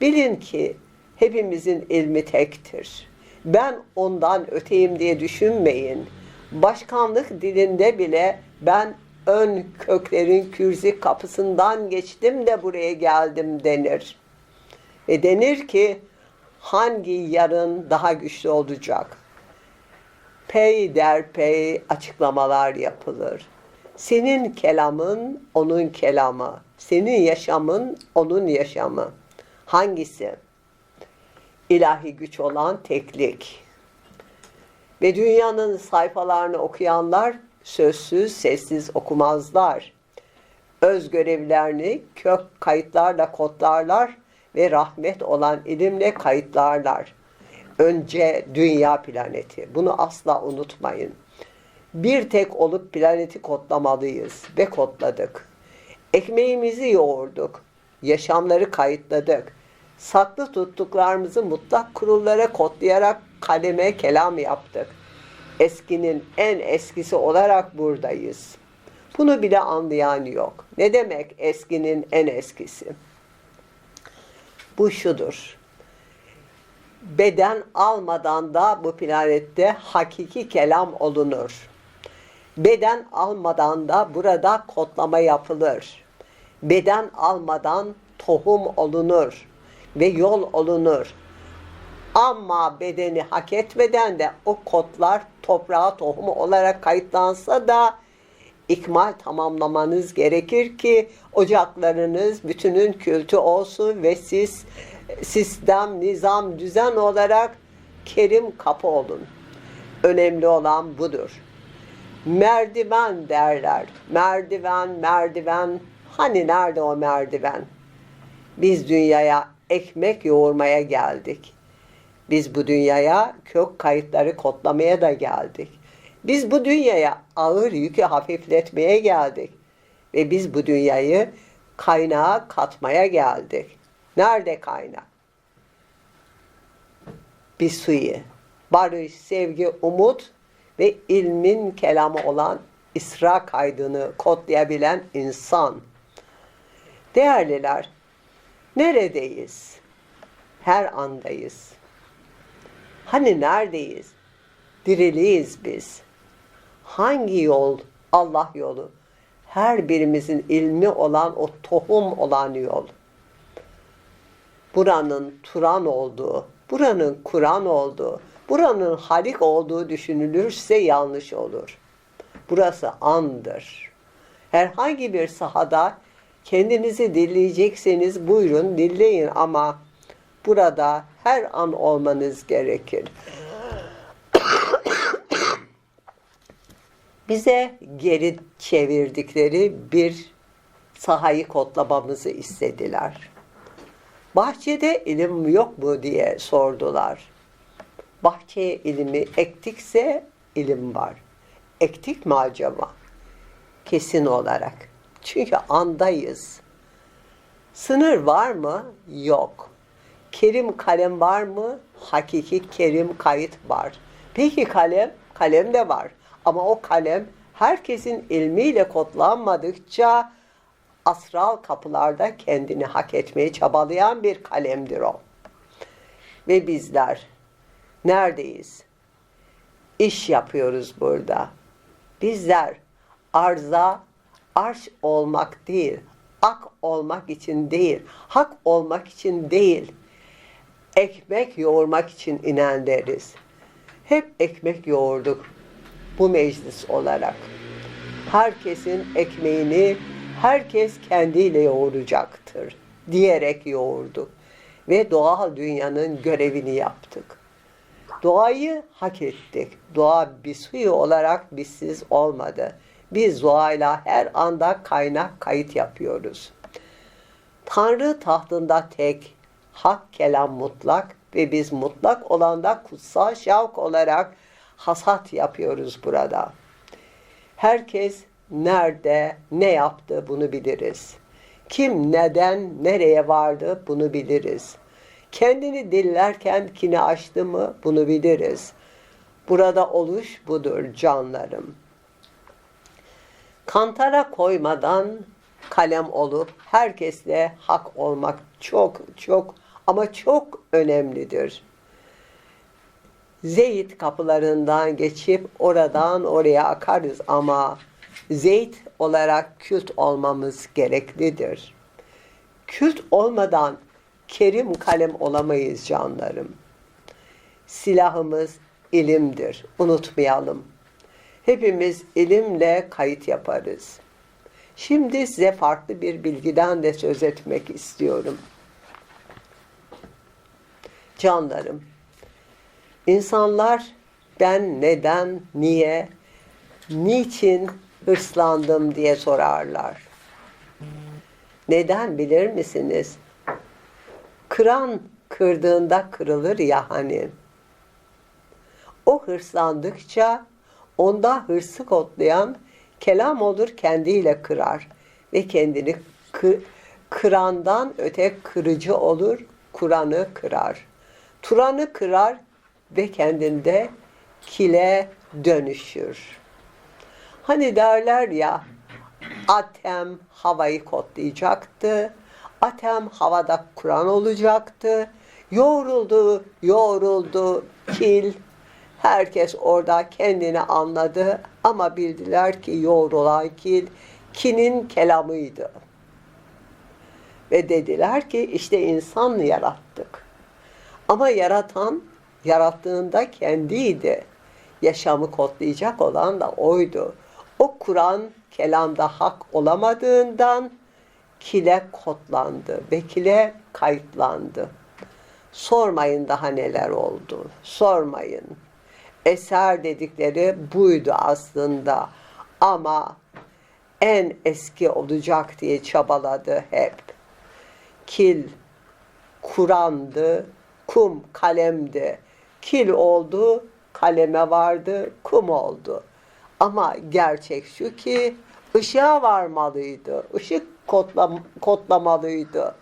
Bilin ki hepimizin ilmi tektir. Ben ondan öteyim diye düşünmeyin. Başkanlık dilinde bile ben ön köklerin kürzi kapısından geçtim de buraya geldim denir. Ve denir ki hangi yarın daha güçlü olacak? Pey der pey açıklamalar yapılır. Senin kelamın onun kelamı. Senin yaşamın onun yaşamı. Hangisi? İlahi güç olan teklik. Ve dünyanın sayfalarını okuyanlar sözsüz, sessiz okumazlar. Öz görevlerini kök kayıtlarla kodlarlar ve rahmet olan ilimle kayıtlarlar. Önce dünya planeti. Bunu asla unutmayın. Bir tek olup planeti kodlamalıyız ve kodladık. Ekmeğimizi yoğurduk. Yaşamları kayıtladık. Saklı tuttuklarımızı mutlak kurullara kodlayarak kaleme kelam yaptık. Eskinin en eskisi olarak buradayız. Bunu bile anlayan yok. Ne demek eskinin en eskisi? Bu şudur. Beden almadan da bu planette hakiki kelam olunur. Beden almadan da burada kodlama yapılır. Beden almadan tohum olunur ve yol olunur. Ama bedeni hak etmeden de o kodlar toprağa tohumu olarak kayıtlansa da ikmal tamamlamanız gerekir ki ocaklarınız bütünün kültü olsun ve siz sistem, nizam, düzen olarak kerim kapı olun. Önemli olan budur. Merdiven derler. Merdiven, merdiven. Hani nerede o merdiven? Biz dünyaya ekmek yoğurmaya geldik. Biz bu dünyaya kök kayıtları kodlamaya da geldik. Biz bu dünyaya ağır yükü hafifletmeye geldik. Ve biz bu dünyayı kaynağa katmaya geldik. Nerede kaynak? Bir suyu. Barış, sevgi, umut ve ilmin kelamı olan İsra kaydını kodlayabilen insan. Değerliler, neredeyiz? Her andayız. Hani neredeyiz? Diriliyiz biz. Hangi yol? Allah yolu. Her birimizin ilmi olan o tohum olan yol. Buranın Turan olduğu, buranın Kur'an olduğu, buranın Halik olduğu düşünülürse yanlış olur. Burası andır. Herhangi bir sahada kendinizi dinleyecekseniz buyurun dinleyin ama burada her an olmanız gerekir. Bize geri çevirdikleri bir sahayı kodlamamızı istediler. Bahçede ilim yok mu diye sordular. Bahçeye ilimi ektikse ilim var. Ektik mi acaba? Kesin olarak. Çünkü andayız. Sınır var mı? Yok. Kerim kalem var mı? Hakiki kerim kayıt var. Peki kalem? Kalem de var. Ama o kalem herkesin ilmiyle kodlanmadıkça asral kapılarda kendini hak etmeye çabalayan bir kalemdir o. Ve bizler neredeyiz? İş yapıyoruz burada. Bizler arza arş olmak değil, ak olmak için değil, hak olmak için değil, ekmek yoğurmak için inenleriz. Hep ekmek yoğurduk bu meclis olarak. Herkesin ekmeğini herkes kendiyle yoğuracaktır diyerek yoğurduk ve doğal dünyanın görevini yaptık. Doğayı hak ettik. Doğa bir suyu olarak bizsiz olmadı. Biz doğayla her anda kaynak kayıt yapıyoruz. Tanrı tahtında tek, hak kelam mutlak ve biz mutlak olanda kutsal şavk olarak hasat yapıyoruz burada. Herkes nerede, ne yaptı bunu biliriz. Kim neden, nereye vardı bunu biliriz. Kendini dillerken kini açtı mı bunu biliriz. Burada oluş budur canlarım. Kantara koymadan kalem olup herkesle hak olmak çok çok Ama çok önemlidir. Zeyt kapılarından geçip oradan oraya akarız ama zeyt olarak kült olmamız gereklidir. Kült olmadan kerim kalem olamayız canlarım. Silahımız ilimdir. Unutmayalım. Hepimiz ilimle kayıt yaparız. Şimdi size farklı bir bilgiden de söz etmek istiyorum. Canlarım, insanlar ben neden, niye, niçin hırslandım diye sorarlar. Neden bilir misiniz? Kıran kırdığında kırılır ya hani. O hırslandıkça onda hırsı kotlayan kelam olur kendiyle kırar ve kendini kı- kırandan öte kırıcı olur, Kur'an'ı kırar. Turan'ı kırar ve kendinde kile dönüşür. Hani derler ya Atem havayı kodlayacaktı. Atem havada Kur'an olacaktı. Yoğruldu, yoğruldu, kil. Herkes orada kendini anladı ama bildiler ki yoğrulan kil, kinin kelamıydı. Ve dediler ki işte insan yarattık. Ama yaratan yarattığında kendiydi. Yaşamı kodlayacak olan da oydu. O Kur'an kelamda hak olamadığından kile kodlandı ve kile kayıtlandı. Sormayın daha neler oldu. Sormayın. Eser dedikleri buydu aslında. Ama en eski olacak diye çabaladı hep. Kil Kur'an'dı, kum kalemdi. Kil oldu, kaleme vardı, kum oldu. Ama gerçek şu ki ışığa varmalıydı. Işık kodlam kodlamalıydı.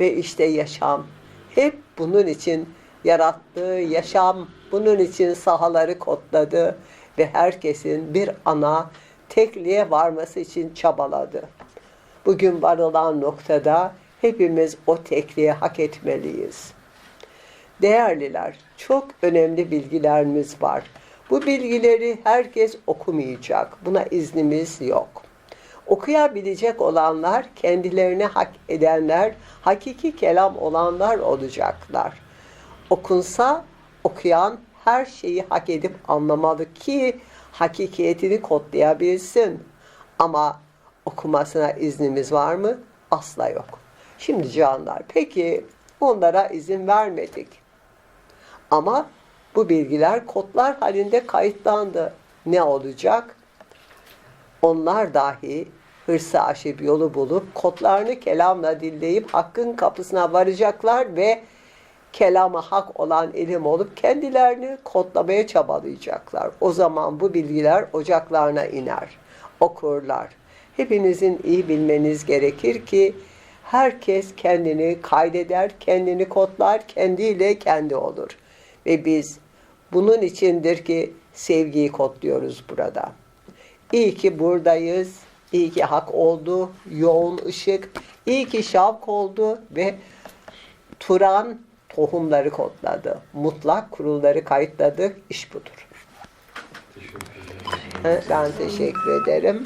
Ve işte yaşam hep bunun için yarattığı yaşam bunun için sahaları kodladı ve herkesin bir ana tekliğe varması için çabaladı. Bugün varılan noktada hepimiz o tekliği hak etmeliyiz. Değerliler, çok önemli bilgilerimiz var. Bu bilgileri herkes okumayacak. Buna iznimiz yok. Okuyabilecek olanlar, kendilerini hak edenler, hakiki kelam olanlar olacaklar. Okunsa okuyan her şeyi hak edip anlamalı ki hakikiyetini kodlayabilsin. Ama okumasına iznimiz var mı? Asla yok. Şimdi canlar, peki onlara izin vermedik. Ama bu bilgiler kodlar halinde kayıtlandı. Ne olacak? Onlar dahi hırsı aşıp yolu bulup kodlarını kelamla dinleyip hakkın kapısına varacaklar ve kelamı hak olan ilim olup kendilerini kodlamaya çabalayacaklar. O zaman bu bilgiler ocaklarına iner, okurlar. Hepinizin iyi bilmeniz gerekir ki herkes kendini kaydeder, kendini kodlar, kendiyle kendi olur. Ve biz bunun içindir ki sevgiyi kodluyoruz burada. İyi ki buradayız. İyi ki hak oldu. Yoğun ışık. İyi ki şavk oldu ve Turan tohumları kodladı. Mutlak kurulları kayıtladı. İş budur. Teşekkür. Ben teşekkür ederim.